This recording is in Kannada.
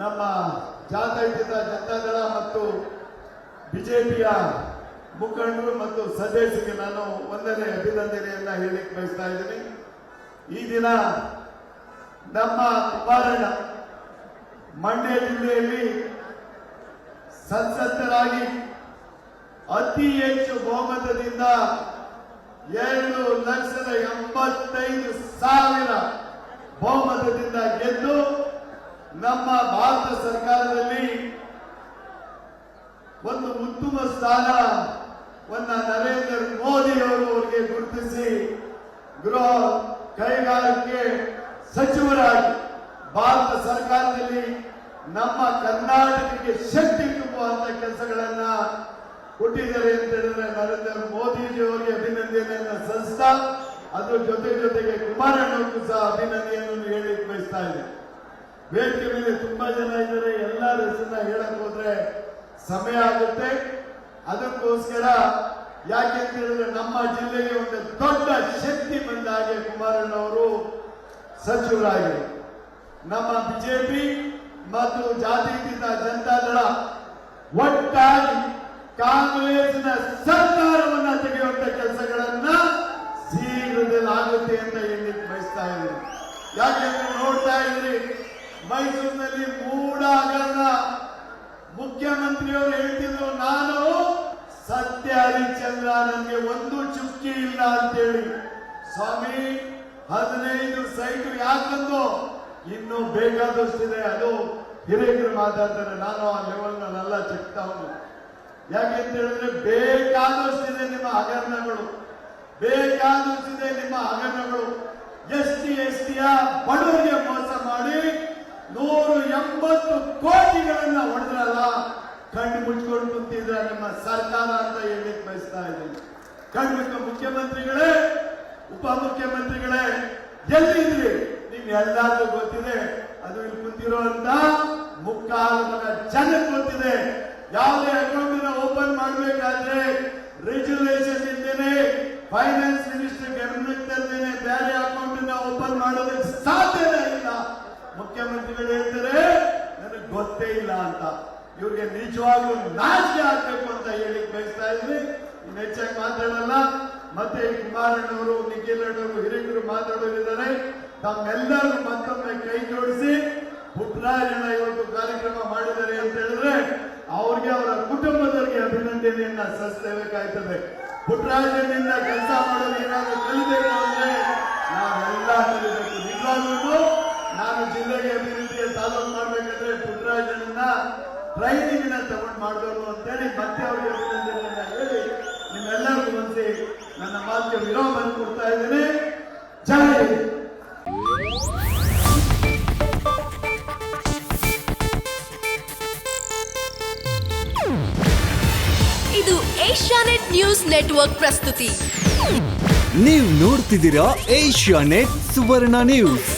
ನಮ್ಮ ಜಾತ್ಯತೀತ ಜನತಾದಳ ಮತ್ತು ಬಿಜೆಪಿಯ ಮುಖಂಡರು ಮತ್ತು ಸದಸ್ಯರಿಗೆ ನಾನು ಒಂದನೇ ಅಭಿನಂದನೆಯನ್ನ ಹೇಳಿಕ್ಕೆ ಬಯಸ್ತಾ ಇದ್ದೀನಿ. ಈ ದಿನ ನಮ್ಮ ಕುಮಾರಣ್ಣ ಮಂಡ್ಯ ಜಿಲ್ಲೆಯಲ್ಲಿ ಸಂಸತ್ತರಾಗಿ ಅತಿ ಹೆಚ್ಚು ಬಹುಮತದಿಂದ ಎರಡು ಲಕ್ಷದ ಎಂಬತ್ತೈದು ಸಾವಿರ ಬಹುಮತದಿಂದ ಗೆದ್ದು ನಮ್ಮ ಭಾರತ ಸರ್ಕಾರದಲ್ಲಿ ಒಂದು ಉತ್ತಮ ಸ್ಥಾನವನ್ನ ನರೇಂದ್ರ ಮೋದಿ ಅವರು ಅವರಿಗೆ ಗುರುತಿಸಿ ಗೃಹ ಕೈಗಾರಿಕೆ ಸಚಿವರಾಗಿ ಭಾರತ ಸರ್ಕಾರದಲ್ಲಿ ನಮ್ಮ ಕರ್ನಾಟಕಕ್ಕೆ ಶಕ್ತಿ ತುಂಬುವಂತ ಕೆಲಸಗಳನ್ನ ಕೊಟ್ಟಿದ್ದಾರೆ ಅಂತ ಹೇಳಿದ್ರೆ ನರೇಂದ್ರ ಮೋದಿಜಿ ಅವರಿಗೆ ಅಭಿನಂದನೆಯನ್ನ ಸಂಸ್ಥಾ ಅದ್ರ ಜೊತೆ ಜೊತೆಗೆ ಕುಮಾರಣ್ಣವ್ರಿಗೂ ಸಹ ಅಭಿನಂದನೆಯನ್ನು ಹೇಳಿ ಬಯಸ್ತಾ ಇದೆ ವೇದಿಕೆ ಮೇಲೆ ತುಂಬಾ ಜನ ಇದ್ದಾರೆ. ಎಲ್ಲರ ಹೆಸರನ್ನ ಹೇಳಕ್ ಹೋದ್ರೆ ಸಮಯ ಆಗುತ್ತೆ. ಅದಕ್ಕೋಸ್ಕರ ಯಾಕೆ ಅಂತ ಹೇಳಿದ್ರೆ ನಮ್ಮ ಜಿಲ್ಲೆಗೆ ಒಂದು ದೊಡ್ಡ ಶಕ್ತಿ ಬಂದ ಹಾಗೆ ಕುಮಾರಣ್ಣವರು ಸಚಿವರಾಗಿ. ನಮ್ಮ ಬಿಜೆಪಿ ಮತ್ತು ಜಾತ್ಯತೀತ ಜನತಾದಳ ಒಟ್ಟಾಗಿ ಕಾಂಗ್ರೆಸ್ನ ಸರ್ಕಾರವನ್ನ ತೆಗೆಯುವಂತ ಕೆಲಸಗಳನ್ನ ಶೀಘ್ರದಲ್ಲಿ ಆಗುತ್ತೆ ಅಂತ ಹೇಳಿ ಬಯಸ್ತಾ ಇದ್ದೀನಿ. ಯಾಕೆಂದ್ರೆ ನೋಡ್ತಾ ಇದ್ರಿ ಮೈಸೂರಿನಲ್ಲಿ ಮೂಡ ಹಗರಣ ಮುಖ್ಯಮಂತ್ರಿಯವರು ಹೇಳ್ತಿದ್ರು, ನಾನು ಸತ್ಯ ಹರಿಶ್ಚಂದ್ರ ನನಗೆ ಒಂದು ಚುಕ್ಕಿ ಇಲ್ಲ ಅಂತೇಳಿ. ಸ್ವಾಮಿ, ಹದಿನೈದು ಸೈಟು ಯಾಕಂದು ಇನ್ನು ಬೇಕಾದಷ್ಟಿದೆ. ಅದು ಹಿರಿಯರು ಮಾತಾಡ್ತಾರೆ. ನಾನು ಆ ಲೆವೆಲ್ನಲ್ಲ ಯಾಕೆ ಅಂತ ಹೇಳಿದ್ರೆ, ಬೇಕಾದಷ್ಟಿದೆ ನಿಮ್ಮ ಹಗರಣಗಳು. ಬೇಕಾದಷ್ಟಿದೆ ನಿಮ್ಮ ಹಗರಣಗಳು. ಎಸ್ ಟಿ, ಎಸ್ ಟಿಯ ಬಡವರಿಗೆ ಮೋಸ ಮಾಡಿ ಕಣ್ಣು ಮುಚ್ಕೊಂಡು ಕುಂತಿದ್ರ ನಮ್ಮ ಸರ್ಕಾರ ಅಂತ ಹೇಳಲಿಕ್ಕೆ ಬಯಸ್ತಾ ಇದ್ದೀನಿ. ಕಣ್ಬಿಟ್ಟು ಮುಖ್ಯಮಂತ್ರಿಗಳೇ ಉಪ ಮುಖ್ಯಮಂತ್ರಿಗಳೇ ಎಲ್ಲಿದ್ರಿ? ನಿಮ್ಗೆ ಎಲ್ಲಾದ್ರೂ ಗೊತ್ತಿದೆ, ಅದು ಇಲ್ಲಿ ಕುಂತಿರುವಂತ ಮುಕ್ಕಾಲದ ಜನಕ್ಕೆ ಗೊತ್ತಿದೆ. ಯಾವುದೇ ಅಕೌಂಟ್ ಓಪನ್ ಮಾಡಬೇಕಾದ್ರೆ ರೆಗ್ಯುಲೇಷನ್ ಇದ್ದೇನೆ ಫೈನಾನ್ಸ್ ಮಿನಿಸ್ಟರ್ ಗಮನಕ್ಕೆ ಬೇರೆ ಅಕೌಂಟ್ ಓಪನ್ ಮಾಡೋದಕ್ಕೆ ಸಾಧ್ಯನೇ ಇಲ್ಲ. ಮುಖ್ಯಮಂತ್ರಿಗಳು ಹೇಳ್ತಾರೆ, ನನಗೆ ಗೊತ್ತೇ ಇಲ್ಲ ಅಂತ. ಇವ್ರಿಗೆ ನಿಜವಾಗ್ಲೂ ನಾಚಿಕೆ ಆಗ್ಬೇಕು ಅಂತ ಹೇಳಿ ಬಯಸ್ತಾ ಇದ್ವಿ. ಇನ್ನು ಹೆಚ್ಚಾಗಿ ಮಾತಾಡಲ್ಲ. ಮತ್ತೆ ಕುಮಾರಣ್ಣವರು ನಿಖಿಲ್ ಅವರು ಹಿರಿಯರು ಮಾತಾಡೋರಿದ್ದಾರೆ. ತಮ್ಮೆಲ್ಲರೂ ಮತ್ತೊಮ್ಮೆ ಕೈ ಜೋಡಿಸಿ ಪುಟ್ಟರಾಜಣ್ಣ ಇವತ್ತು ಕಾರ್ಯಕ್ರಮ ಮಾಡಿದ್ದಾರೆ ಅಂತ ಹೇಳಿದ್ರೆ ಅವ್ರಿಗೆ ಅವರ ಕುಟುಂಬದವರಿಗೆ ಅಭಿನಂದನೆಯನ್ನ ಸಲ್ಲಿಸಬೇಕಾಗ್ತದೆ ಪುಟ್ಟರಾಜನಿಂದ ಕೆಲಸ ಮಾಡೋದು ಏನಾದ್ರು ಕಲಿಬೇಕು ಅಂದ್ರೆ ಟ್ರೈನಿಂಗ್ನ ತಗೊಂಡು ಮಾಡಿದವರು ಅಂತೇಳಿ ಮತ್ತೆ ಅವರಿಗೆ ಅಭಿನಂದನೆಯನ್ನ ಹೇಳಿ ನಿಮ್ಮೆಲ್ಲರಿಗೂ ಮನಸ್ಸಿ ನನ್ನ ಮಾತಿಗೆ ವಿರಾಮ ಕೊಡ್ತಾ ಇದ್ದೇನೆ. ಜಯ. ಇದು ಏಷ್ಯಾನೆಟ್ ನ್ಯೂಸ್ ನೆಟ್ವರ್ಕ್ ಪ್ರಸ್ತುತಿ. ನೀವು ನೋಡ್ತಿದ್ದೀರಾ ಏಷ್ಯಾ ನೆಟ್ ಸುವರ್ಣ ನ್ಯೂಸ್.